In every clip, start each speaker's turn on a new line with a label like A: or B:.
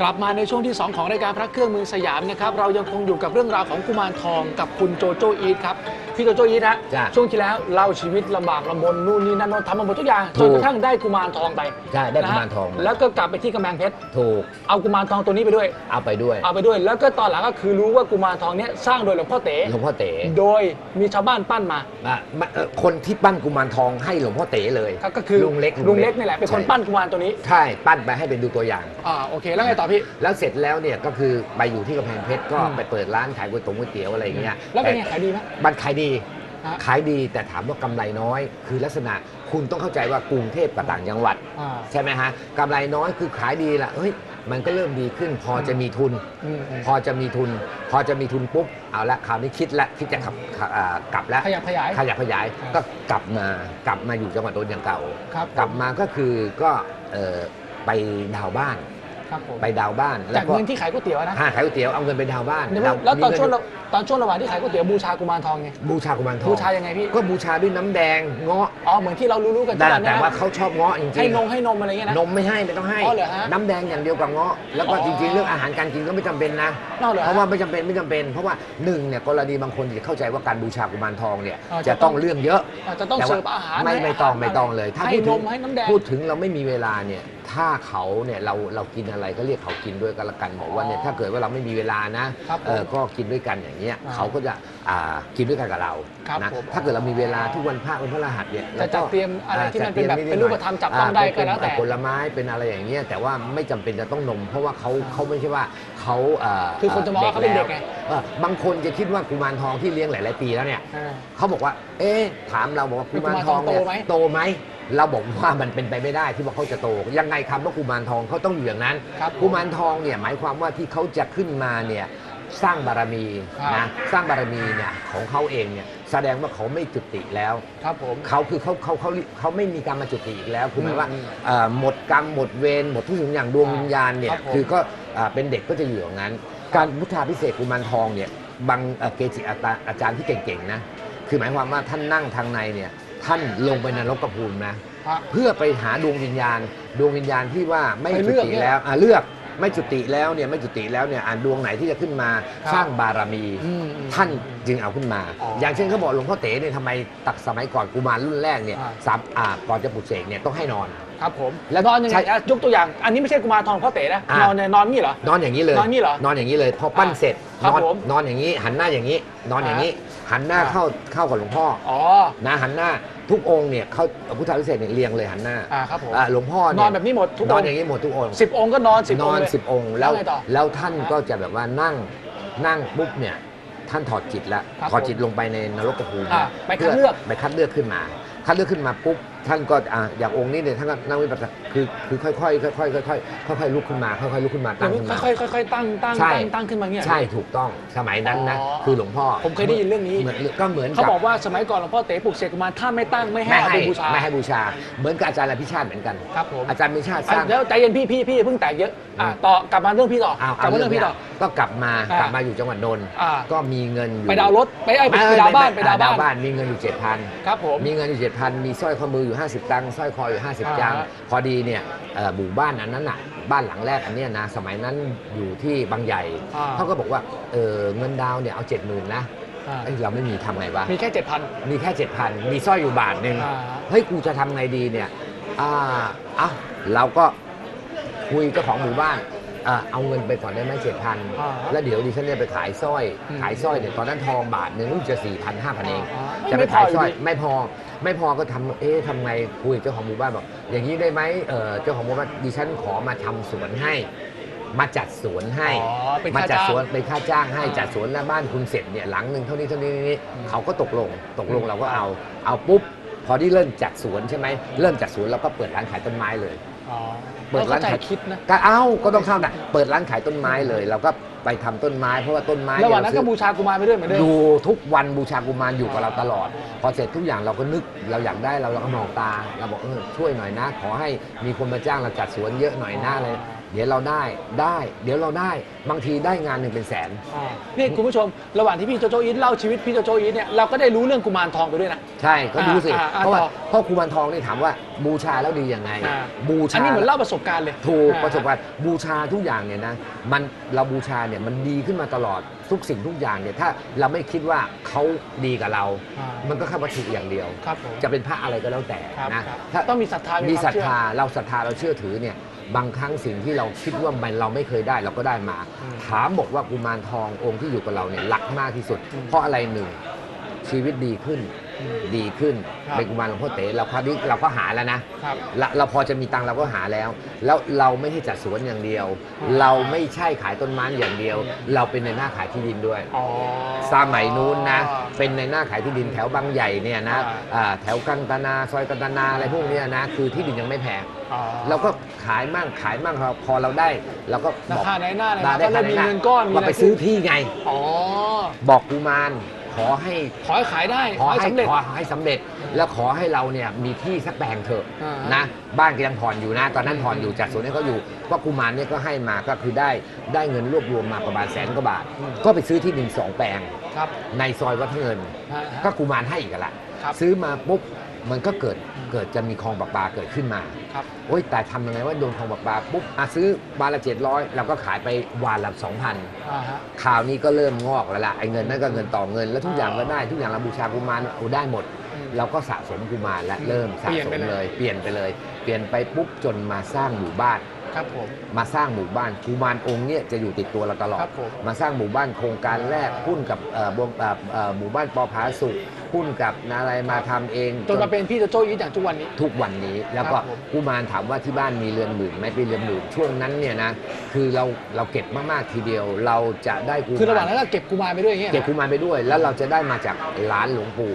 A: กลับมาในช่วงที่ 2 ของรายการพระเครื่องเมืองสยามนะครับ เรายังคงอยู่กับเรื่องราวของกุมารทองกับคุณโจโจอีทครับ พี่โจโจอีทฮะ
B: จ้ะ
A: ช่วงที่แล้วเล่าชีวิตลำบากลำบนนู่นนี่นั่นโน่นทำมาหมดทุกอย่าง
B: ถู
A: จ
B: ก
A: นกระทั่งได้กุมารทองไป
B: ใช่ได้
A: นะ
B: กุ
A: ฮะ
B: มารทองมา
A: แล้วก็กลับไปที่กำแพงเพชร
B: ถูก
A: เอากุมารทองตัวนี้ไปด้วย
B: เอาไปด้วย
A: เอาไปด้วย แล้วก็ตอนหลังก็คือรู้ว่ากุมารทองเนี้ยสร้างโดยหลวงพ่อเต๋
B: หลวงพ่อเต๋
A: โดยมีชาวบ้านปั้นมา
B: อะมาเอ่อคนที่ปั้นกุมารทองให้หลวงพ่อเต๋เลย
A: ก็ก็คือ
B: ลุงเล็ก
A: ลุงเล็กนี่แหละเป็นคน
B: ใช่
A: ปั้นกุมารตัวนี้
B: ใช่ปั้นไปให้เป็นดูตัวอย่าง
A: อ่าโอเค แล้วไงต่อพี่
B: แล้วเสร็จแล้วเนี่ยก็คือไปอยู่ที่กำแพงเพชรก็
A: อืม
B: ไปเปิดร้านขายก๋วยตงก๋วยเตี๋ยวอะไรอย่างเงี้ย
A: แล้วเป็นไง
B: ต่
A: ขายดีไหม
B: มันขายดี
A: ฮะ
B: ขายดีแต่ถามว่ากำไรน้อย คือลักษณะคุณต้องเข้าใจว่ากรุงเทพกับต่างจังหวัด
A: อ่า
B: ใช่ไหมฮะกำไรน้อยคือขายดีละเฮ้ยมันก็เริ่มดีขึ้น พอจะมีทุน
A: อืมอืม
B: พอจะมีทุน พอจะมีทุนปุ๊บเอาละคราวนี้คิดละคิดจะขับขับอ่ากลับแล้ว
A: ขยับขยาย
B: ขยับขยาย
A: ครับ
B: ก็กลับมากลับมาอยู่จังหวัดนนท์อย่างเก่า
A: ครับ
B: กลับมาก็คือก็เอ่อไปดาวบ้าน
A: ครับผม
B: ไปดาวบ้าน
A: จากเงินที่ขายก๋วยเตี๋ยวนะ
B: ห้าขายก๋วยเตี๋ยวเอาเงินไปดาวบ้าน
A: เดี๋ยว
B: ดาว
A: แล้วตอน
B: มีเงิ
A: ช่วงระตอนช่วงระหว่างที่ขายก๋วยเตี๋ยวบูชากุมารทองไง
B: บูชากุมารทอง
A: บูชายังไงพี่
B: ก็บูชาด้วยน้ำแดงเงาะ
A: อ๋อเหมือนที่เรารู้ๆกันทุ
B: แต่
A: กวัน
B: แต่
A: เนี้
B: ว่าเขาชอบเงาะจริงๆ
A: ให้นมให้นมอะไรเงี้ยนะ
B: นมไม่ให้ไม่ต้องให้
A: อ๋อเหรอฮะ
B: น้ำแดงอย่างเดียวกับเงาะ แล้วก็
A: อ๋อ
B: จริงๆ เรื่องอาหารการกินก็ไม่จำเป็นนะ
A: อ๋อเหรอฮะ
B: เพราะว่าไม่จำเป็นไม่จำเป็น เพราะว่าหนึ่งเนี่ยกรณีบางคนจะเข้าใจว่าการบูชากุมารทองเนี่ย
A: อ๋อ
B: จะ
A: จะต้
B: ต้
A: อ
B: องงเรื่องเยอะ
A: อาจจะต้อง
B: แต่ว่า
A: เสิร์ฟอาหาร
B: ไม่
A: ให้
B: ไม่ต้อง
A: อาหาร
B: ไม่ต้องเลย ถ้า
A: ให้
B: พูดถึ
A: น
B: ง
A: มให้น้ำแดง
B: พูดถึงเราไม่มีเวลาเนี่ย ถ้าเขาเนี่ยเราเรากินอะไรก็เรียกเขากินด้วยกันละกันบอกว่าเนี่ย
A: อ๋อ
B: ถ้าเกิดว่าเราไม่มีเวลานะครับเออ
A: ผม
B: ก็กินด้วยกันอย่างเงี้ย
A: อ่า
B: เขาก็จะอ่ากินด้วยกันกับเรา
A: ครับ
B: นะ
A: ผม
B: ถ้าเกิดเรามีเวลาทุกวันพระวันพระรหัสเนี่ย
A: จะจัดเตรียมอะไรที่มันเป็นแบบเป็นรูปธรรมจับต้องได้ก็แล้วแต่
B: ผลไม้เป็นอะไรอย่างเงี้ยแต่ว่าไม่จำเป็นจะต้องนม เพราะว่าเขาเขาไม่ใช่ว่าเขาเคื
A: อคนจะมองว่าเขาเป็นเด็กไง
B: เออบางคนจะคิดว่ากุมารทองที่เลี้ยงหลาย ๆ ปีแล้วเนี่ย
A: อ่า
B: เขาบอกว่า เอ๊ะ ถามเราบอกว่ากุมารทองเนี่ย
A: กุมารทองโตไหม
B: โตไหม เราบอกว่ามันเป็นไปไม่ได้ที่ว่าเขาจะโต ยังไงคำว่ากุมารทองเขาต้องอยู่อย่างนั้น
A: ครับ
B: กุมารทองเนี่ยหมายความว่าที่เขาจะขึ้นมาเนี่ยสร้างบารมี
A: ครับ
B: นะสร้างบารมีเนี่ยของเขาเองเนี่ยแสดงว่าเขาไม่จุติแล้ว
A: ครับผม
B: เขาคือเขาเขาเขาเขาไม่มีกรรมจุติอีกแล้วคือหมายว่า
A: อืม
B: เอ่อหมดกรรมหมดเวรหมดทุกสิ่งอย่างดวงวิญญาณเนี่
A: ค
B: ย
A: รับผม
B: คือก็อ่าเป็นเด็กก็จะอยู่อย่างนั้น การพุทธาพิเศษกกุมารทองเนี่ยบางเอ่อเกจิอาจารย์อาจารย์ที่เก่งๆนะคือหมายความว่าท่านนั่งทางในเนี่ย ท่านลงไปนรกภูมินะ
A: ฮะ
B: เพื่อไปหาดวงวิญญาณ ดวงวิญญาณที่ว่าไม่
A: ไป
B: จุ
A: เลือก
B: ติ
A: เนี่ย
B: แล้วอะเลือกไม่จุติแล้วเนี่ยไม่จุติแล้วเนี่ยอ่านดวงไหนที่จะขึ้นมา
A: ครับ
B: สร้างบารมี
A: อืมอืม
B: ท่านจึงเอาขึ้นมา
A: อ๋ออ
B: อย่างเช่นเขาบอกหลวงพ่อเต๋เนี่ยทำไมตักสมัยก่อนกุมารรุ่นแรกเนี่ย
A: อ่า
B: สามอ่าก่อนจะปลุกเสกเนี่ยต้องให้นอน
A: ครับผม
B: แล้
A: แล้ว
B: วน
A: อนยังไง
B: ใช่
A: อะยกตัวอย่างอันนี้ไม่ใช่กุมารทองพ่อเต๋นะ
B: อะ
A: นอนเนี่ยนอนงี้เหรอ
B: นอนอย่างนี้เลย
A: นอนงี้เหรอน
B: อนอย่างนี้เลยพอปั้น
A: อ่า
B: เสร็จ
A: ครับ
B: นอน
A: ผม
B: นอนอย่างนี้ หันหน้าอย่างนี้ นอนอย่างนี้ หันหน้า
A: อ่า
B: เข้าเข้ากับหลวงพ่อ
A: อ๋อ
B: นะหันหน้าทุกองค์เนี่ยเขาพุทธาพิเศษเนี่ยเรียงเลยหันหน้า
A: อ่าครับผม
B: อ่าหลวงพ่อเย
A: นอนแบบนี้หมดทุก
B: นอ
A: อนงค์
B: อย่างนี้หมดทุกองค์
A: สิบองค์ก็นอนสิบ
B: น
A: อง
B: อ
A: ค์
B: น
A: เลย
B: สิบองค์แล้ว
A: แล้วไงต่อ
B: แล้วท่านก็จะแบบว่านั่งนั่งปุ๊บเนี่ยท่านถอดจิตแล้ว
A: ครับ
B: ถอดจิตลงไปในนรกภูมิ
A: อ่าไปคัดเลือก
B: ไปคัดเลือกขึ้นมา คัดเลือกขึ้นมาปุ๊บท่านก็อ่าอย่างองค์นี้เนี่ยท่านก็นั่งวิปัสสนาคือคือค่อยๆค่อยๆค่อยๆค่อยๆลุกขึ้นมาค่อยๆลุกขึ้นมาตั้งขึ้นมา
A: ค่อยๆค่อยๆตั้งตั้ง
B: ใช่
A: ตั้งตั้งขึ้นมาเงี้ย
B: ใช่ถูกต้องสมัยนั้นนะ
A: อ๋อ
B: คือหลวงพ่อ
A: ผมเคยได้ยินเรื่องนี้
B: เหมือนก็เหมือน
A: เขา
B: กับ
A: บอกว่าสมัยก่อนหลวงพ่อเต๋ปลุกเสกกุมารถ้าไม่ตั้งไม่ให้
B: ไม่
A: เอา
B: ให้
A: ไปบูชา
B: ไม่ให้บูชา เหมือนกับอาจารย์อภิชาติเหมือนกัน
A: ครับผม
B: อาจารย์อภิชาติส
A: อะ
B: ร้าง
A: แล้วใจเย็นพี่พี่พี่อย่าเพิ่งแตกเยอะอะ
B: อืม
A: ต่อกลับมาเรื่องพี่ต่อ
B: อ้าว
A: กลับมาเรื่องพี่
B: เนี้
A: ต่อ
B: ก็กลับมา
A: อ่าก
B: ลับมาอยู่จังหวัดนนท์
A: อ่า
B: ก็มีเงินอยู่
A: ไปดาวน์รถไปไอ้ยไป
B: ม่
A: ไปดาวน์บ้าน
B: ม่
A: ไปดาวน์
B: อ่
A: บ้าน
B: บ้าน มีเงินอยู่เจ็ดพัน
A: ครับผม
B: มีเงินอยู่เจ็ดพันมีสร้อยข้อมืออยู่50 ตังค์สร้อยคออยู่ 50
A: อ่า
B: จังพอดีเนี่ยเอ่อหมู่บ้านอันนั้นน่ะบ้านหลังแรกอันเนี้ยนะสมัยนั้นอยู่ที่บางใหญ่
A: อ่า
B: เขาก็บอกว่าเออเงินดาวน์เนี่ยเอาเจ็ดหมื่นนะ
A: อ่า
B: เอ้ยเราไม่มีทำไงวะ
A: มีแค่เจ็ดพัน
B: มีแค่ 7,000 มีสร้อยอยู่บาทหนึ่ง
A: อ่า
B: เฮ้ย กูจะทำไงดีเนี่ย อ่าอะเราก็คุยเจ้าของหมู่บ้าน อ่าเอาเงินไปก่อนได้ไหมเจ็ดพัน
A: อ่า
B: แล้วเดี๋ยวดิฉันเนี่ยไปขายสร้อย
A: อืม
B: ขายสร้อยเนี่ยตอนนั้นทองบาทหนึ่งรู้สึกจะสี่พันห้าพันเอง
A: อ่า
B: จะไป
A: ไม่พอ
B: ขายสร้อย
A: อยู่ดี
B: ไม่พอ ไม่พอก็ทำเอ๊ะทำไงคุยกับเจ้าของหมู่บ้านบอกอย่างนี้ได้ไหมเออเจ้าของหมู่บ้านดิฉันขอมาทำสวนให้ มาจัดสวนให้
A: อ๋อเป็น
B: มา
A: ค่า
B: จัด
A: จ้าง
B: สวนเป็นค่าจ้างให้
A: อ่า
B: จัดสวนแล้วบ้านคุณเสร็จเนี่ยหลังหนึ่งเท่านี้เท่านี้นี้
A: อืม
B: เขาก็ตกลงตกลง
A: อืม
B: เราก็เอาเอาปุ๊บพอที่เริ่มจัดสวนใช่ไหมเริ่มจัดสวนเราก็เปิดร้านขายต้นไม้เลย
A: อ๋อ
B: เปิดร้าน
A: เข้าใจ
B: ขาย
A: คิดนะ
B: ก็เอ้าก็ต้องเข้านะเปิดร้านขายต้นไม้เลยเราก็ไปทำต้นไม้เพราะว่าต้นไม้
A: ระหว่างนั้น
B: เย
A: ก็
B: เร
A: บู
B: ซื้อ
A: ชากุมารไปด้วยเหมือนเดิม
B: ดูทุกวันบูชากุมารอยู่กับเราตลอด พอเสร็จทุกอย่างเราก็นึกเราอยากได้เราเราก็มองตาเราบอกเออช่วยหน่อยนะ ขอให้มีคนมาจ้างเราจัดสวนเยอะหน่อยนะเลย เดี๋ยวเราได้ได้ เดี๋ยวเราได้บางทีได้งานหนึ่งเป็นแสน
A: อ่านี่คุณผู้ชมระหว่างที่พี่โจโจอีทเล่าชีวิตพี่โจโจอีทเนี่ยเราก็ได้รู้เรื่องกุมารทองไปด้วยนะ
B: ใช่ก็ดูสิ
A: อ่าอ่า
B: เพราะว่า
A: ต่อ
B: พเพราะกุมารทองนี่ถามว่าบูชาแล้วดียังไง
A: อ่า
B: บู
A: อั
B: ชาน
A: นี้เหมือนเล่าประสบการณ์เลย
B: ถูก
A: อ่า
B: ประสบการณ์บูชาทุกอย่างเนี่ยนะมันเราบูชาเนี่ยมันดีขึ้นมาตลอดทุกสิ่งทุกอย่างเนี่ยถ้าเราไม่คิดว่าเขาดีกับเรา
A: อ่า
B: มันก็แค่วัตถุอย่างเดียว
A: ครับผม
B: จะเป็นพระอะไรก็แล้วแต่
A: ครับ
B: นะครับถ้า
A: ต้องมีศรัทธา
B: มี
A: มี
B: ศรัท
A: ความเชื่อ
B: ธาเราศรัทธาเราเชื่อถือเนี่ย บางครั้งสิ่งที่เราคิดว่ามันเราไม่เคยได้เราก็ได้มา
A: อืม
B: ถามบอกว่ากุมารทององค์ที่อยู่กับเราเนี่ยรักมากที่สุด
A: อืม
B: เพราะอะไรหนึ่งชีวิตดีขึ้น
A: อืม
B: ดีขึ้น
A: ครับ
B: เป็นกุมารหลวงพ่อเต๋เราคราวนี้เราก็หาแล้วนะครับเราเราพอจะมีตังค์เราก็หาแล้ว แล้วเราไม่ใช่จัดสวนอย่างเดียว
A: อืม
B: เราไม่ใช่ขายต้นไม้อย่างเดียว เราเป็นในหน้าขายที่ดินด้วย
A: อ๋อ
B: สมัยนู้นนะ เป็นในหน้าขายที่ดินแถวบางใหญ่เนี่ยนะ
A: อ่า
B: อ่าแถวกันตนาซอยกันตนาอะไรพวกเนี้ยนะ คือที่ดินยังไม่แพง
A: อ๋อ
B: เราก็ขายมั่งขายมั่งพอเราได้เราก็
A: รา
B: บอก
A: คาไหนหน้าไหน
B: ได้
A: ก็เริ่มมี
B: ได้
A: เงินก้อนมี
B: ก็
A: อะไร
B: ไปซื้อที่ไง
A: อ๋อ
B: บอกกุมาร ขอให้
A: ขอให้ขายได้
B: ขอให้
A: สำเร็จ
B: ขอให้สำเร็จ แล้วขอให้เราเนี่ยมีที่สักแปลงเถอะ
A: อ่าฮะ
B: นะบ้านก็ยังผ่อนอยู่นะ ตอนนั้นผ่อนอยู่จัดสวนให้เขาอยู่ก็กุมารเนี่ยก็ให้มาก็คือได้ได้เงินรวบรวมมาประมาณแสนกว่าบาทก็ไปซื้อที่ดินสองแปลง
A: ครับ
B: ในซอยวัดเงิน
A: ฮะฮะ
B: ก็กุมารให้อีกแล้ว
A: ครับ
B: ซื้อมาปุ๊บ มันก็เกิดเกิดจะมีคลองประปาเกิดขึ้นมา
A: ครับ
B: โอ้ยแต่ทำยังไงว่าโดนคลองประปาปุ๊บอะซื้อวานละเจ็ดร้อยเราก็ขายไปวานละสองพัน
A: อ่าฮะ
B: คราวนี้ก็เริ่มงอกแล้วล่ะไอ้เงินนั่นก็เงินต่อเงิน แล้วทุกอย่างก็ได้ทุกอย่างเราบูชากุมารเอาได้หมด
A: อืม
B: เราก็สะสมกุมารและ
A: อืม
B: เริ่มสะ
A: เปลี่ยน
B: ส
A: ไป
B: ม
A: เลย
B: เลย เปลี่ยนไปเลย เปลี่ยนไปปุ๊บจนมาสร้างหมู่บ้าน
A: ครับผม
B: มาสร้างหมู่บ้านกุมารองค์เนี่ยจะอยู่ติดตัวเราตลอ
A: ค
B: ด
A: รับผม
B: มาสร้างหมู่บ้านโครงการแรกหุ้นกับเอ่อบวงเอ่อเอ่อหมู่บ้านปอผาสุขหุ้นกับอะไรมาทำเอง
A: จนมาเป็นพี่โจโจ้อีทอย่างทุกวันนี้
B: ทุกวันนี้ แล้วก็
A: ครับผม
B: กุมารถามว่าที่บ้านมีเรือนหมื่นไหมเป็นเรือนหมื่นช่วงนั้นเนี่ยนะคือเราเราเก็บมากๆทีเดียว เราจะได้กุมาร
A: คือระหว่างนั้นก็เก็บกุมารไปด้วยอย่างเงี้ย
B: เก็บกุมารไปด้วยแล้วเราจะได้มาจากหลานหลวงปู่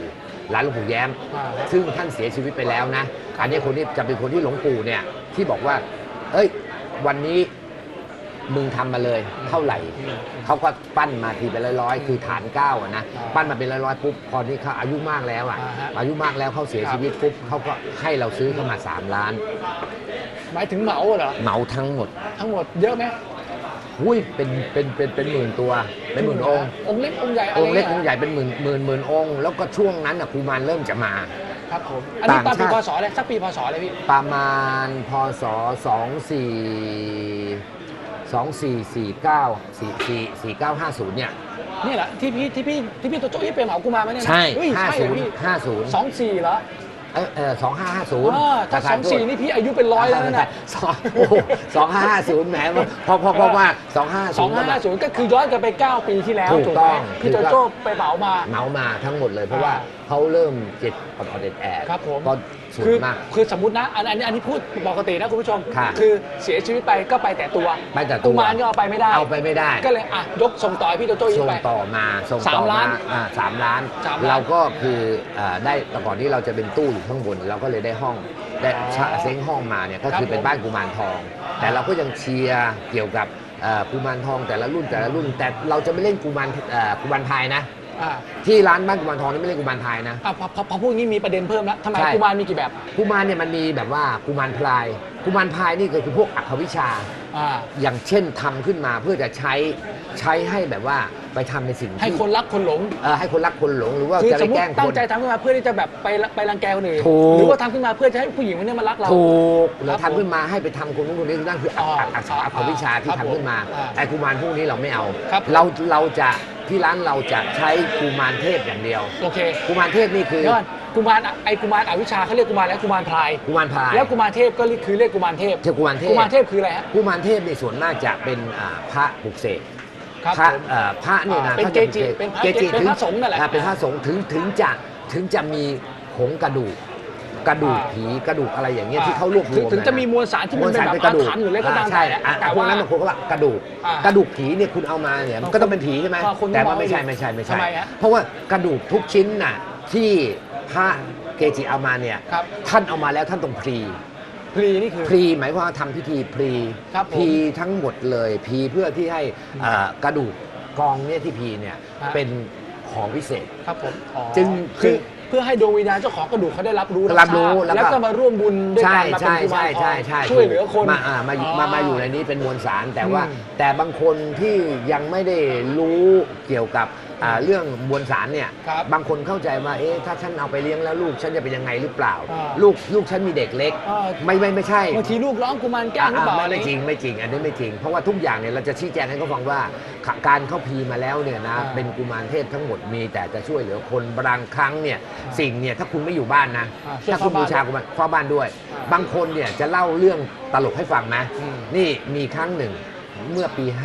B: หลานหลวงปู่แย้ม
A: อ่า
B: ซึ่งท่านเสียชีวิตไปแล้วนะอันนี้คนนี้จะเป็นคนที่หลวงปู่เนี่ยที่บอกว่า เอ้ย วันนี้มึงทำมาเลยเท่าไหร่
A: อืม
B: เขาก็ปั้นมาทีเป็นร้อยๆคือฐานเก้าอะนะ
A: อ่า
B: ปั้นมาเป็นร้อยๆปุ๊บพอที่เขาอายุมากแล้วอะ
A: อ่าฮะ
B: อายุมากแล้วเขาเสีย
A: ครับ
B: ชีวิตปุ๊บเขาก็ให้เราซื้อเข้ามา3ล้าน
A: หมายถึงเหมาเหรอ
B: เหมาทั้งหมด
A: ทั้งหมดเยอะไหม
B: อุ้ยเป็นเป็นเป็นเป็นหมื่นตัวเป็นหมื่นองค์
A: องค์เล็กองค์ใหญ่ะไร
B: องค์เล็ก
A: งี้ย
B: องค์ใหญ่เป็นหมื่นหมื่นหมื่นองค์แล้วก็ช่วงนั้นอะกุมารเริ่มจะมา
A: ครับผม อันนี้ตาม
B: ต่าง
A: ปี
B: ชาติ
A: พศอะไรสักปีพศอะไรพี่
B: ประมาณพศสองสี่สองสี่สี่เก้าสี่สี่สี่เก้าห้าศูนย์เนี่ย
A: นี่แหละที่พี่ที่พี่ที่พี่โจโจ้อีทไปเหมากุมารมาเนี่ยนะ
B: ใช่
A: เฮ้ย
B: ห้า
A: ใช่เหร
B: ศู
A: อน
B: ย์
A: พี่
B: ห้าศูนย์
A: สองสี่เหรอ
B: เออเออสองห้าห้าศูนย์
A: อ่าถ้าสองสี่นี่พี่อายุเป็นร้อยแล้วนะ
B: สองโอ้โหสองห้าห้าศูนย์แหมเพราะเพราะเพราะว่าสองห้า
A: ส
B: ศู
A: อนง
B: ย์
A: ห้าศูนย์ก็คือย้อนกลันไป 9 ปีที่แล้ว
B: ถูก
A: ถูก
B: ต้
A: ไหม
B: อง
A: พี่
B: คือ
A: โจ
B: ก็
A: โจ้ไปเหมามา
B: เหมามาทั้งหมดเลยเพราะว่า
A: อ่า
B: เขาเริ่มเจ็ดออดอเด็ดแอด
A: ครับผม
B: ก็ส่ว
A: คื
B: น
A: อ
B: มาก
A: คือสมมตินะอันอันนี้อันนี้พูดปกตินะคุณผู้ชม
B: ค่ะ
A: คือเสียชีวิตไปก็ไปแต่ตัว
B: ไปแต่ตัว
A: กุมารก็เอาไปไม่ได้
B: เอาไปไม่ได้
A: ก็เลยอะยกส่งต่อให้พี่โจโจ้อีก
B: ส่ง
A: ไป
B: ต่อมาส่ง
A: สาม
B: ต่อ
A: ล้ามา
B: นอ่าสามล้าน
A: สามล้าน
B: เราก็คือเอ่อได้แต่ก่อนที่เราจะเป็นตู้อยู่ข้างบน เราก็เลยได้ห้องได้
A: อ๋อ
B: ชะเซ้งห้องมาเนี่ยก็
A: ครับ
B: คือเป็น
A: ผม
B: บ้านกุมารทอง แต่เราก็ยังเชียร์เกี่ยวกับเอ่อกุมารทองแต่ละรุ่นแต่ละรุ่น แต่เราจะไม่เล่นกุมารเอ่อกุมารพายนะ
A: อ่า
B: ที่ร้านบ้านกุมารทองนี่ไม่เล่นกุมารพายนะ
A: อะพอพอพอพูดงี้มีประเด็นเพิ่มแล้วทำไม
B: ใช่
A: กุมารมีกี่แบบ
B: กุมารเนี่ยมันมีแบบว่ากุมารพลายกุมารพลายนี่ก็คือพวกอักขวิชา
A: อ่า
B: อย่างเช่นทำขึ้นมาเพื่อจะใช้ใช้ให้แบบว่า ไปทำในสิ่ง
A: ให้
B: ที่
A: คนรักคนหลง
B: เอ่อให้คนรักคนหลงหรือว่า
A: คือ
B: จะ
A: ส
B: ไป
A: มมติ
B: แกล้ง
A: ตั้
B: ค
A: ง
B: น
A: ใจทำขึ้นมาเพื่อที่จะแบบไปไปรังแกคนอื่น
B: ถูก
A: หรือว่าทำขึ้นมาเพื่อจะให้ผู้หญิงคนนี้มารักเรา
B: ถูกหรื
A: ครั
B: อบทำขึ้นมาให้ไปทำคนนู้นคนนี้นั่นคืออัก
A: อ๋อ
B: อักอักษรอักขวิชาที่
A: ครับ
B: ทำขึ้นมา
A: อ่า
B: แต่กุมารพวกนี้เราไม่เอา
A: ครับ
B: เราเราจะที่ร้านเราจะใช้กุมารเทพอย่างเดียว
A: โอเค
B: กุมารเทพนี่คือ
A: เดี๋ยวก่อนกุมารอะไอ้กุมารอวิชชาเขาเรียกกุมารแล้วกุมารพลาย
B: กุมารพลาย
A: แล้วกุมารเทพก็เรียกคือเรียกกุมารเทพ
B: เทพกุมารเทพ
A: กุมารเทพคืออะไรฮะ
B: กุมารเทพในส่วนมากจะเป็นอ่าพระปลุกเสก
A: ครับ
B: พระ
A: ผม
B: เอ่อพระเนี่ยนะ
A: เป็น
B: ถ้า
A: เกจิ
B: จะ
A: เป็นพระ
B: เกจิ
A: เป็น
B: ถึ
A: พระสงฆ์นั่นแหละ
B: อ่าเป็นพระสงฆ์ถึงถึงจะถึงจะมีผงกระดูก กระดูก
A: อ่า
B: ผีกระดูกอะไรอย่างเงี้ย
A: อ่า
B: ที่เขารวบร
A: ถึง
B: วม
A: ถึงจะ
B: น
A: มีมวลสารที่มันเป็นแบบ
B: กระดูก
A: อาถรรพ์หรืออะไรก็ตามา
B: ใช่
A: แต่
B: อะ
A: แต่
B: พวก
A: ว่า
B: นั้นบางคนก็ว่ากระดูก
A: อ่าก
B: ระดูกผีเนี่ยคุณเอามาเนี่ยมันก็ต้องเป็นผีใช่ไหม
A: บางคน
B: แต่ว่า
A: ก็มอง
B: ไม่ใช่
A: ไม่ดี
B: ไม่ใช่ไม่ใช่
A: ทำไมฮะ
B: เพราะว่ากระดูกทุกชิ้นน่ะที่พระเกจิเอามาเนี่ย
A: ครับ
B: ท่านเอามาแล้วท่านต้องพรี
A: พลีนี่คือ
B: พรีหมายความว่าทำพิธีพรี
A: ครับผม
B: พรีทั้งหมดเลยพรีเพื่อที่ให้อ่ากระดูกกองเนี่ยที่พรีเนี่ย
A: ฮะ
B: เป็นของพิเศษ
A: ครับผมอ๋อ
B: จึง
A: คือเพื่อให้ดวงวิญญาณเจ้าของกระดูกเขาได้รับรู้
B: รับรู้
A: ทา
B: แล้วก็
A: แล้วก็มาร่วมบุญด้วย
B: ใช่
A: กันมาเป็น
B: ใช่
A: กุมารทอง
B: ใช่ใช่ใช่
A: ช่วยเหลือคน
B: มาอ่ามาอยู่มามาอยู่ในนี้เป็นมวลสารแต่ว่า
A: อืม
B: แต่บางคนที่ยังไม่ได้รู้เกี่ยวกับ อ่าเรื่องมวลสารเนี่ย
A: ครับ
B: บางคนเข้าใจว่าเอ๊ะถ้าฉันเอาไปเลี้ยงแล้วลูกฉันจะเป็นยังไงหรือเปล่า
A: อ่า
B: ลูกลูกฉันมีเด็กเล็ก
A: อ่า
B: ไม่ไม่ไม่ใช่
A: บางทีลูกร้องกุมารแก้วหรือเปล่า
B: อ่า
A: อะไร
B: ไม่ไม่จริงไม่จริงอันนี้ไม่จริง เพราะว่าทุกอย่างเนี่ยเราจะชี้แจงให้เขาฟังว่าขการเข้าพีมาแล้วเนี่ยนะ
A: อ่า
B: เป็นกุมารเทพทั้งหมดมีแต่จะช่วยเหลือคนบางครั้งเนี่ย
A: อ่า
B: สิ่งเนี่ยถ้าคุณไม่อยู่บ้านนะ
A: อ่าช่วย
B: ถ้าคุณ
A: เฝ้าบ้าน
B: บูชากุมารเฝ้าบ้านด้วย
A: อ่า
B: บางคนเนี่ยจะเล่าเรื่องตลกให้ฟังนะ
A: อืม
B: นี่มีครั้งหนึ่งเมื่อปี5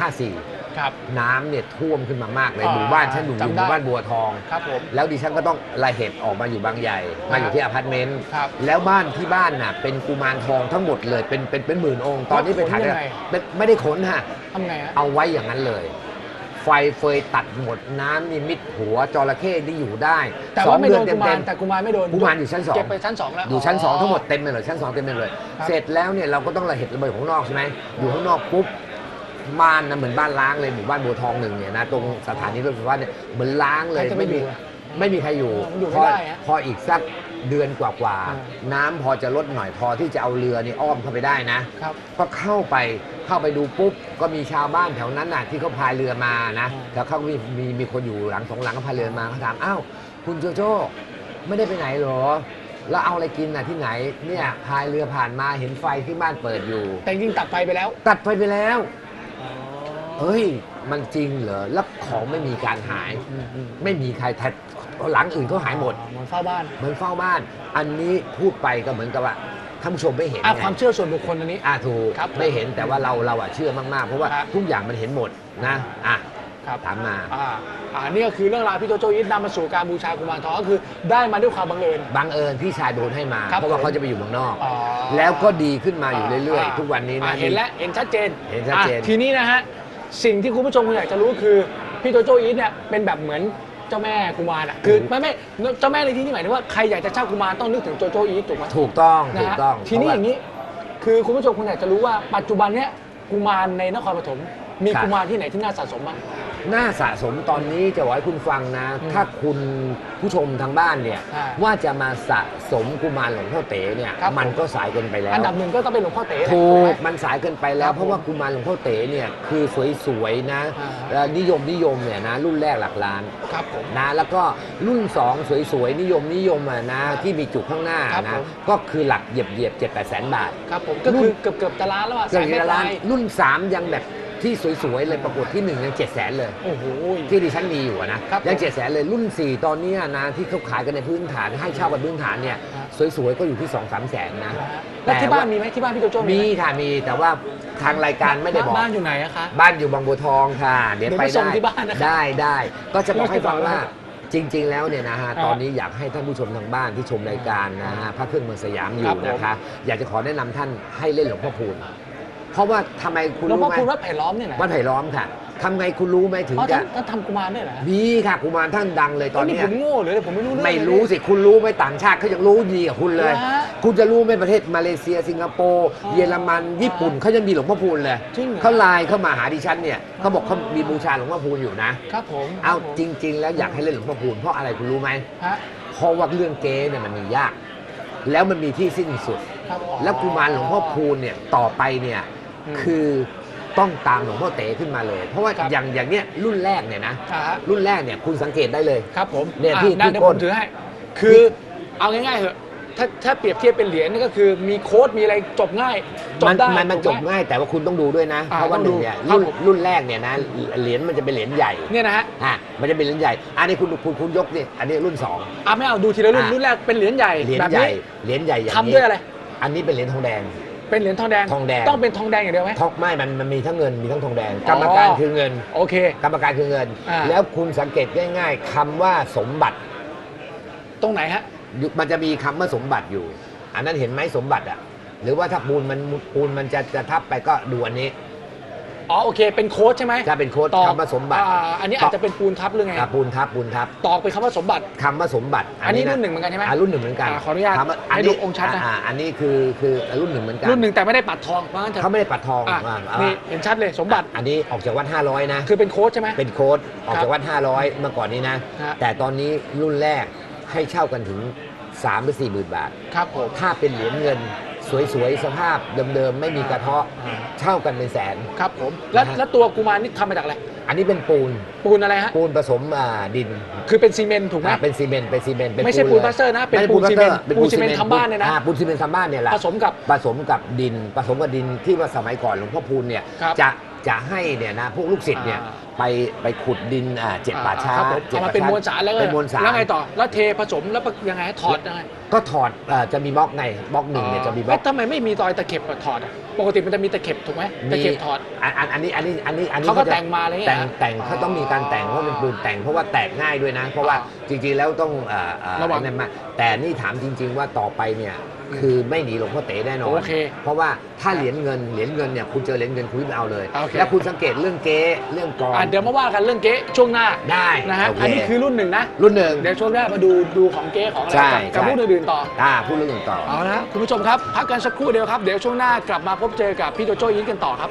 B: 54
A: ครับ
B: น้ำเนี่ยท่วมขึ้นมามากเลย
A: อ่า
B: หมู่บ้านฉันอยู่อ
A: จำ
B: ยู่
A: ได้
B: หมู่บ้านบัวทอง
A: ครับผม
B: แล้วดิฉันก็ต้องระเหตุออกมาอยู่บางใหญ่ มาอยู่ที่อพาร์ตเมนต์
A: ครับ
B: แล้วบ้านที่บ้านน่ะเป็นกุมารทองทั้งหมดเลยเป็นเป็นเป็นหมื่นองค์ ตอนนี้ไปถ่าย
A: แล้วขนยังไง
B: เป็นไม่ได้ขนฮะ
A: ทำไงฮะ
B: เอาไว้อย่างนั้นเลย ไฟเฟยตัดหมดน้ำนี่มิดหัวจระเข้ที่อยู่ได้
A: แต่
B: สอ
A: ว่างไม่
B: เดื
A: โด
B: อน
A: นกุมาร
B: เต็ม
A: แต่กุมารไม่โดน
B: กุมารอยู่ชั้นสอง
A: เก็บไปชั้นสองแล้ว
B: ๆอยู่ชั้นสองทั้งหมดเต็มไปเลยชั้นสองเต็มไปเลย
A: ครับ
B: เสร็จแล้วเนี่ยเราก็ต้องระเหตุระเบิดของนอกใช่ไหมอยู่ข้างนอกปุ๊บ บ้านนะเหมือนบ้านล้างเลยหมู่บ้านบัวทองหนึ่งเนี่ยนะตรงสถานีรถไฟฟ้าเนี่ยเหมือนล้างเลย
A: ใครจะไม่
B: ไม่มี
A: อยู่อะ
B: ไม่มีใครอยู่
A: เออมันอยู่ไม่
B: พอ
A: ได้ฮะ
B: พออีกสักเดือนกว่า
A: อ่า
B: ๆน้ำพอจะลดหน่อยพอที่จะเอาเรือนี่อ้อมเข้าไปได้นะ
A: ครับ
B: ก็เข้าไปเข้าไปดูปุ๊บ ก็มีชาวบ้านแถวนั้นน่ะที่เขาพายเรือมานะ
A: อืม
B: แล้วเขามีมีมีคนอยู่หลังสองหลังเขาพายเรือมาเขาถามอ้าวคุณโจโจ้ไม่ได้ไปไหนเหรอ แล้วเอาอะไรกินน่ะที่ไหนเนี่ยพายเรือผ่านมาเห็นไฟที่บ้านเปิดอยู่
A: แต่จริงๆตัดไฟไปแล้ว
B: ตัดไฟไปแล้ว เฮ้ย มันจริงเหรอ แล้วของไม่มีการหาย
A: อืมอืม
B: ไม่มีใครแทดหลังอื่นเขาหายหมด
A: เหมือนเฝ้าบ้าน
B: เหมือนเฝ้าบ้าน อันนี้พูดไปก็เหมือนกับว่าท่านผู้ชมไม่เห็น
A: อะ
B: ไง
A: ความเชื่อส่วนบุคคลอันนี้
B: อะถูก
A: ครับ
B: ไม่เห็นแต่ว่าเราเราอะเชื่อมาก ๆ เพราะว่า
A: ครับ
B: ทุกอย่างมันเห็นหมดนะอะ
A: ครับ
B: ถามมา
A: อ่าอ่านี่ก็คือเรื่องราวพี่โจโจยิดนำมาสู่การบูชากุมารทองก็คือได้มาด้วยความบังเอิญ
B: บังเอิญพี่ชายโดนให้มา
A: ครับ
B: เพราะว่า
A: ผม
B: เขาจะไปอยู่เมืองนอก
A: อ๋อ
B: แล้วก็ดีขึ้นมาอยู่เรื่อยาๆทุกวันนี้
A: อ่า
B: นะ
A: เห็นแล้วเห็นชัดเจน
B: เห็นชัดเจน
A: อะทีนี้นะฮะสิ่งที่คุณผู้ชมอยากจะรู้คือพี่โจโจอีทเนี่ยเป็นแบบเหมือนเจ้าแม่กุมารอะคือไม่ไม่เจ้าแม่ในที่นี้หมายถึงว่าใครอยากจะเช่ากุมารต้องนึกถึงโจโจอีทถูกไหม
B: ถูกต้อง
A: นะ
B: ถูก
A: ฮะ
B: ต้อง
A: ทีนี้
B: เพ
A: อ
B: ระว่
A: ย่างนี้ คือคุณผู้ชมคุณอยากจะรู้ว่าปัจจุบันเนี้ยกุมารในนครปฐมมี
B: ครับ
A: กุมารที่ไหนที่น่าสะสมบ้าง
B: น่าสะสมตอนนี้จะบอกให้คุณฟังนะ
A: อืม
B: ถ้าคุณผู้ชมทางบ้านเนี่ย
A: อ่า
B: ว่าจะมาสะสมกุมารหลวงพ่อเต๋เนี่ย
A: ครับ
B: มันก็สายเกินไปแล้ว
A: อันดับหนึ่งก็ต้องเป็นหลวงพ่อเต๋แหละ
B: ถู
A: ไหม
B: กมันสายเกินไปแล้
A: ครั
B: ว
A: บ
B: เพราะว่ากุมารหลวงพ่อเต๋เนี่ยคือสวยๆนะ
A: อ่า
B: เอ่อนิยมนิยมเนี่ยนะรุ่นแรกหลักล้าน
A: ครับผม
B: นะแล้วก็รุ่น 2 สวยๆ นิยมนิยมอะนะ ที่มีจุกข้างหน้า
A: ครับ
B: นะ
A: ผม
B: ก็คือหลักเหยียบเหยียบเจ็ดแปดแสนบาท
A: ครับผมก็คือเกือบเกือบจะล้านแล้วอะ
B: เกิ
A: แส
B: ด
A: นไม่
B: ละ
A: ป
B: ล้า
A: ลานย
B: รุ่น 3 ยังแบบ ที่สวยๆเลยประกวดที่1ยังเจ็ดแสนเลย
A: โอ้โห
B: ที่ดิฉันมีอยู่อะนะครับยังเจ็ดแสนเลยรุ่น 4 ตอนเนี้ยนะที่เขาขายกันในพื้นฐานให้เช่ากันพื้นฐานเนี่ย
A: ฮะ
B: สวยๆก็อยู่ที่ 2 3แสนนะ
A: แล้วที่บ้าน
B: แต่ว่า
A: มีไหมที่บ้านพี่โจโจ้
B: มี
A: ไห
B: ค่ะมีแต่ว่าทางรายการไม่ได้บอก
A: บ้านอยู่ไหนอะคะ
B: บ้านอยู่บางบัวทองค่ะ เดี๋ยว
A: เดี๋ยว
B: ไป
A: ไปส่ง
B: ได้
A: ที่บ้านนะครับ
B: ได้ได้ก็จะบอกให้ฟังว่า
A: เลิก
B: จริง ๆ แล้วเนี่ยนะฮะ
A: อ่า
B: ตอนนี้อยากให้ท่านผู้ชมทางบ้านที่ชมรายการนะฮะพระเครื่องเมืองสยามอ
A: ครั
B: ยู่
A: บผม
B: นะคะ อยากจะขอแนะนำท่านให้เล่นหลวงพ่อพูน เพราะว่าทำไมคุณ
A: หลวง
B: รู้
A: พ่อ
B: ไหม
A: คุณวัดไผ่ล้อมเนี่ยนะ
B: วัดไผ่ล้อมค่ะทำไงคุณรู้ไหมถึง
A: อ๋อ
B: จะ
A: ท่านท่านทำกุมารด้วยเหรอ
B: มีค่ะกุมารท่านดังเลยต
A: ต
B: อ
A: อนนนี้
B: เนี้
A: ผมโง่หรือผมไม่รู้เรื่อง
B: ไม่
A: เลย
B: รู้สิ คุณรู้ไหมต่างชาติเขายังรู้ดีกับคุณเลย
A: เหรอฮะ
B: คุณจะรู้ไหมประเทศมาเลเซีย สิงคโปร์
A: อ๋อ
B: เยอรมัน ญี่ปุ่นเขายังมีหลวงพ่อพูนเลย
A: จริงเหรอ
B: เขาไลน์เข้ามาหาดิฉันเนี่ยเขาบอกเขามีบูชาหลวงพ่อพูนอยู่นะ
A: ครับผม
B: เอา
A: คบผม
B: จริง ๆ แล้วอยากให้เล่นหลวงพ่อพูนเพราะอะไรคุณรู้ไหม
A: ฮะ
B: เพราะว่าเรื่องเก๊เนี่ยมันมียาก แล้วมันมีที่สิ้นสุด
A: ครับอ๋อ
B: แล้วกุมารหลวงพ่อพูนเนี่ยต่อไปเนี่ย
A: อืม
B: คือต้องตามหลวงพ่อเต๋ขึ้นมาเลย เพราะว่า
A: ครับ
B: อย่างอย่างเนี้ยรุ่นแรกเนี่ยนะ
A: อ่าฮะ
B: รุ่นแรกเนี่ยคุณสังเกตได้เลย
A: ครับผม
B: เนี่ย
A: อะ
B: ที่
A: ได้
B: ที่
A: เดี๋ยว
B: ก้
A: ผ
B: น
A: มถือให้ คือเอาง่ายๆเถอะถ้าถ้าเปรียบเทียบเป็นเหรียญนี่ก็คือมีโค้ดมีอะไรจบง่ายจบ
B: มัน
A: ได้
B: มันมันจ
A: ถู
B: บ
A: กไห
B: ง่ายแต่ว่าคุณต้องดูด้วยนะ
A: อ่า
B: เพราะว่า
A: ต้อง
B: ห
A: ดู
B: นึ่งเนี่ย
A: ครับ
B: รุ่น
A: ผม
B: รุ่นแรกเนี่ยนะเหรียญมันจะเป็นเหรียญใหญ่
A: เนี่ยนะฮะ
B: อะมันจะเป็นเหรียญใหญ่ อันนี้คุณคุณคุณยกนี่อันนี้รุ่นสอง
A: อะไม่เอาดูทีละรุ่น
B: อะ
A: รุ่นแรกเป็นเหรียญใหญ่
B: เหรียญ
A: แบบ
B: ใหญ่
A: นี้
B: เหรียญใหญ่อย่าง
A: ทำด้วยอะไร
B: อันนี้เป็นเหรียญทองแดง
A: เป็นเหรียญทองแดง
B: ทองแดง
A: ต้องเป็นทองแดงอย่างเดียวไหม
B: ทองไม่มันมันมีทั้งเงินมีทั้งทองแดง
A: อ๋อก
B: รรมการคือเงิน
A: โอเค
B: กรรมการคือเงิน
A: อ่า
B: แล้วคุณสังเกตง่ายๆคำว่าสมบัติ
A: ตรงไหนฮะ
B: อยู่มันจะมีคำว่าสมบัติอยู่ อันนั้นเห็นไหมสมบัติอะ หรือว่าถ้าปูนมันปูนมันจะจะทับไปก็ดูอันนี้
A: อ๋อโอเค เป็นโค้ดใช่ไหม
B: ถ้าเป็นโค้ด
A: ตอก
B: คำว่าสมบัติ
A: อ่าอันนี้อาจจะเป็นปูนทับหรือไง
B: อะปูนทับปูนทับ
A: ตอกเป็นคำว่าสมบัติ
B: คำว่าสมบัติ
A: อันนี้ะรุ่นหนึ่งเหมือนกันใช่ไหม
B: อะรุ่นหนึ่งเหมือนกัน
A: อะขออนุญาต
B: คำว่า
A: ให้ดูองค์ชัดนะ
B: อ่าอันนี้คือคือรุ่นหนึ่งเหมือนกัน
A: รุ่นหนึ่งแต่ไม่ได้ปัดทองว่างั้นเถอะ
B: เขาไม่ได้ปัดทอง
A: อะ
B: อะอะ
A: นี่เห็นชัดเลยสมบัติ
B: อันนี้ออกจากวัด 500 นะ
A: คือเป็นโค้ดใช่ไหม
B: เป็นโค้ดออก
A: ครั
B: จาก
A: บ
B: วัด 500 เมื่อก่อนนี้นะ
A: ฮะ
B: แต่ตอนนี้รุ่นแรกให้เช่ากันถึง3หรือ4หมื่นบาท
A: ครับผม
B: ถ้าเป็นเหรียญเงิน สวยๆ สภาพเดิมๆ ไม่มีกระเทาะ
A: อ่า
B: เช่ากันเป็นแสน
A: ครับผม แล้ว
B: นะฮะ
A: แล้วตัวกุมารนี่ทำมาจากอะไร
B: อันนี้เป็นปูน
A: ปูนอะไรฮะ
B: ปูนผสมอ่าดิน
A: คือเป็นซีเมนต์ถูกไหม
B: อ่าเป็นซีเมนต์เป็นซีเมนต์เป็น
A: ไม่ใช่ปูนพลาสเตอร์นะเป็น
B: ไม่ใช่
A: ปูนซีเมนต์
B: พลาสตอ
A: ปูนซีเมนต์ทำบ้านเนี่ยนะ
B: อ่ปูนซีเมนต์ทำบ้านเนี่ยแหละ
A: ผสมกับ
B: ผสมกับดินผสมกับดินที่ว่าสมัยก่อนหลวงพ่อพูนเนี่ย
A: ครับ
B: จะจะให้เนี่ยนะพวกลูกศิษย์เนี่ย
A: อ่า
B: ไปไปขุดดินอ่าเจ็ดป่าช้า
A: ครับผม
B: จ็
A: เอา
B: ด
A: มา
B: ป่
A: เป็น
B: ช้
A: มวลสารแล้วก็
B: เป็นมวลสาร
A: แล้วไงต่อ แล้วเทผสมแล้วยังไงฮะถอดยังไง
B: ก็ถอดอ่าจะมีบล็อกไงบล็อกหนึ่งเนี่ยจะมีบล็อก
A: เอ๊ะทำไมไม่มีตอยตะเข็บอะถอดอะปกติมันจะมีตะเข็บถูกไหมตะเข็บถอด
B: อันอันอันนี้อันนี้อันนี้อันนี้
A: เขาก็
B: จะ
A: แต่งมาเลยไง
B: แต่ง
A: ฮะ
B: แต่งเขาต้องมีการแต่งเพราะเป็นปืนแต่งเพราะว่าแตกง่ายด้วยนะ เพราะว่าจริงๆแล้วต้องเอ่อเอ่อ
A: ระวัง
B: นั่นมาแต่นี่ถามจริง ๆ ว่าต่อไปเนี่ยคือไม่หนีหลวงพ่อเต๋แน่นอน
A: โอเค
B: เพราะว่าถ้าเหรียญเงินเหรียญเงินเนี่ยคุณเจอเหรียญเงินคุณไม่เอาเลย
A: โอเค
B: แล้วคุณสังเกตเรื่องเก๊เรื่องกรอน
A: อะเดี๋ยวมาว่ากันเรื่องเก๊ช่วงหน้า
B: ได้
A: นะฮะ
B: โอเค
A: อันนี้คือรุ่นหนึ่งนะ
B: รุ่นหนึ่ง
A: เดี๋ยวช่วงหน้ามาดูดูของเก๊ของอะไร
B: ใช่
A: กับกับ
B: ใช่
A: รุ่นอื่นๆต่อ
B: อ่าพูดเรื่องหนึ่งต่อ
A: เอาละคุณผู้ชมครับ พักกันสักครู่เดียวครับ เดี๋ยวช่วงหน้ากลับมาพบเจอกับพี่โจโจ้ยินกันต่อครับ